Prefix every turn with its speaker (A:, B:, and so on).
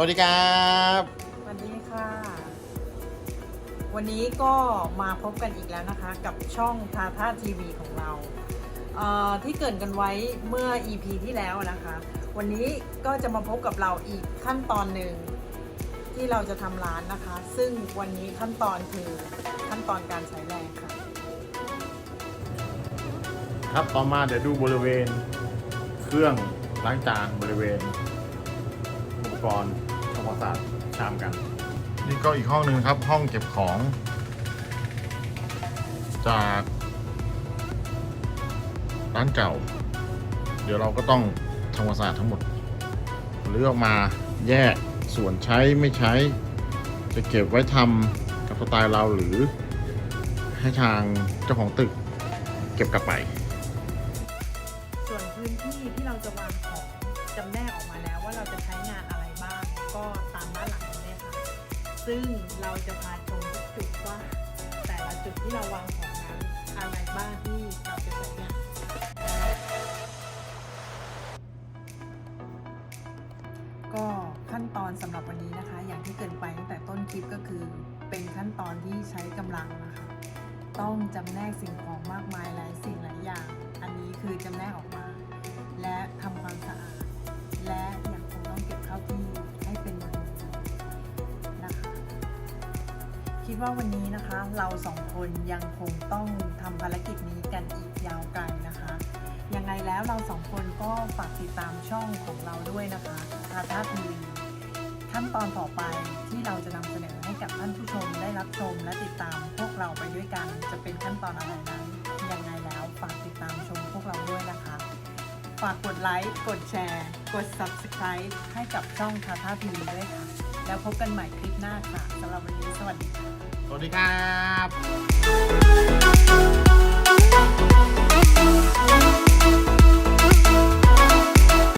A: วัสดีครับ
B: สวัสดีค่ะ วันนี้ก็มาพบกันอีกแล้วนะคะ กับช่องทาท่าทีวีของเราเอ่อที่เกรินกันไว้เมื่อ EP ที่แล้วนะคะ วันนี้ก็จะมาพบกับเราอีกขั้นตอนหนึ่งที่เราจะทำร้านนะคะ ซึ่งวันนี้ขั้นตอนคือขั้นตอนการใช้แรงค่ะ
A: ครับต่อมาเดี๋ยวดูบริเวณเครื่องล้างจานบริเวณอุป กรณ์ทำความสะอาดชามกัน นี่ก็อีกห้องหนึ่งครับ ห้องเก็บของ จากร้านเก่า เดี๋ยวเราก็ต้องทำความสะอาดทั้งหมดหรือออกมาแยกส่วนใช้ไม่ใช้ จะเก็บไว้ทำกับสไตล์เราหรือให้ทางเจ้าของตึกเก็บกลับไป
B: ส่วนพื้นที่ที่เราจะวางของจำแนกออกมาแล้วว่าเราจะใช้งาน ซึ่งเราจะพาชมทุกจุดว่า แต่ละจุดที่เราวางของนั้นอะไรบ้างที่เราจะใช้งานก็ขั้นตอนสำหรับวันนี้นะคะ อย่างที่เกินไปตั้งแต่ต้นคลิปก็คือเป็นขั้นตอนที่ใช้กำลังนะคะ ต้องจำแนกสิ่งของมากมายหลายสิ่งหลายอย่าง อันนี้คือจำแนกออกมา และทำความสะอาดและ คิดว่าวันนี้นะคะ เราสองคนยังคงต้องทำภารกิจนี้กันอีกยาวไกลนะคะ ยังไงแล้วเราสองคนก็ฝากติดตามช่องของเราด้วยนะคะทาท่าทีวีขั้นตอนต่อไปที่เราจะนำเสนอให้กับท่านผู้ชมได้รับชมและติดตามพวกเราไปด้วยกัน จะเป็นขั้นตอนอะไรนั้น ยังไงแล้วฝากติดตามชมพวกเราด้วยนะคะ ฝากกดไลค์ กดแชร์ กด subscribe ให้กับช่องทาท่าทีวีด้วยค่ะ แล้วพบกันใหม่คลิปหน้าค่ะสำหรับวันนี้สวัสดีค่ะ
A: สวัสดีครับ